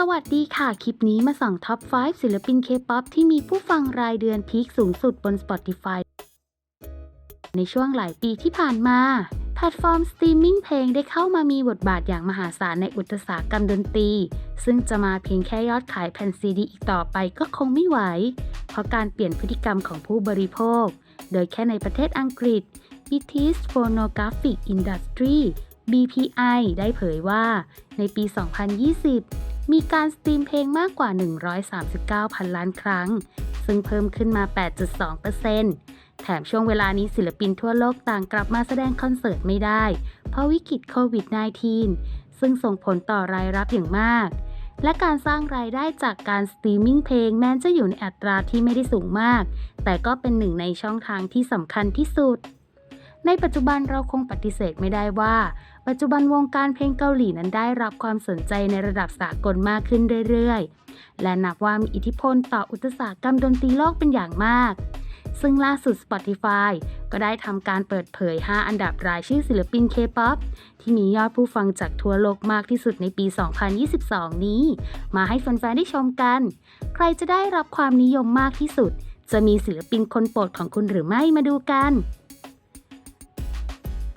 สวัสดีค่ะ คลิปนี้มาส่องท็อป 5 ศิลปินเคป๊อปที่มีผู้ฟังรายเดือนพีคสูงสุดบน Spotify ในช่วงหลายปีที่ผ่านมา แพลตฟอร์มสตรีมมิ่งเพลงได้เข้ามามีบทบาทอย่างมหาศาลในอุตสาหกรรมดนตรี ซึ่งจะมาเพียงแค่ยอดขายแผ่นซีดีอีกต่อไปก็คงไม่ไหว เพราะการเปลี่ยนพฤติกรรมของผู้บริโภค โดยแค่ในประเทศอังกฤษ British Phonographic Industry BPI ได้เผยว่า ในปี 2020 มีการสตรีมเพลงมากกว่า 139พันล้านครั้ง ซึ่งเพิ่มขึ้นมา 8.2%แถมช่วงเวลานี้ศิลปินทั่วโลกต่างกลับมาแสดงคอนเสิร์ตไม่ได้ เพราะวิกฤตโควิด -19 ซึ่งส่งผลต่อรายรับอย่างมาก และการสร้างรายได้จากการสตรีมมิ่งเพลงแม้จะอยู่ในอัตราที่ไม่ได้สูงมาก แต่ก็เป็นหนึ่งในช่องทางที่สำคัญที่สุด ในปัจจุบันเราคงปฏิเสธไม่ได้ว่า ปัจจุบันวงการเพลงเกาหลีนั้นได้รับความสนใจในระดับสากลมากขึ้นเรื่อยๆ และนับว่ามีอิทธิพลต่ออุตสาหกรรมดนตรีโลกเป็นอย่างมาก ซึ่งล่าสุด Spotify ก็ได้ทำการเปิดเผย 5 อันดับรายชื่อศิลปิน K-POP ที่มียอดผู้ฟังจากทั่วโลกมากที่สุดในปี 2022 นี้ มาให้แฟนๆได้ชมกัน ใครจะได้รับความนิยมมากที่สุด จะมีศิลปินคนโปรดของคุณหรือไม่มาดูกัน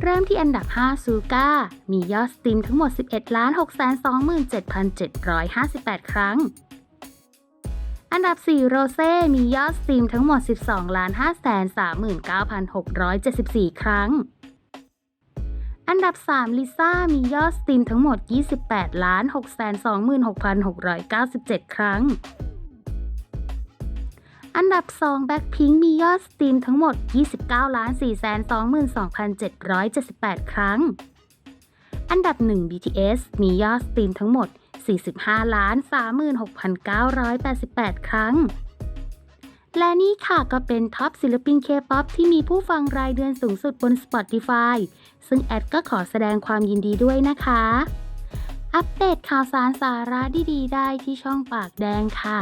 เริ่มที่อันดับ 5 ซูก้า มียอดสตรีมทั้งหมด 11 627,758 ครั้ง อันดับ 4 โรเซ่ มียอดสตรีมทั้งหมด 12 539,674 ครั้ง อันดับ 3 ลิซ่า มียอดสตรีมทั้งหมด 28 626,697 ครั้ง อันดับ2แบ็คพิงมียอดสตรีมทั้งหมด 29 422,778 ครั้ง อันดับ 1 BTS มียอดสตรีมทั้งหมด 45 36,988 ครั้ง และนี่ค่ะก็เป็นท็อปศิลปินเคป๊อปที่มีผู้ฟังรายเดือนสูงสุดบน Spotify ซึ่งแอดก็ขอแสดงความยินดีด้วยนะคะ อัปเดตข่าวสารสาระดีๆ ได้ที่ช่องปากแดงค่ะ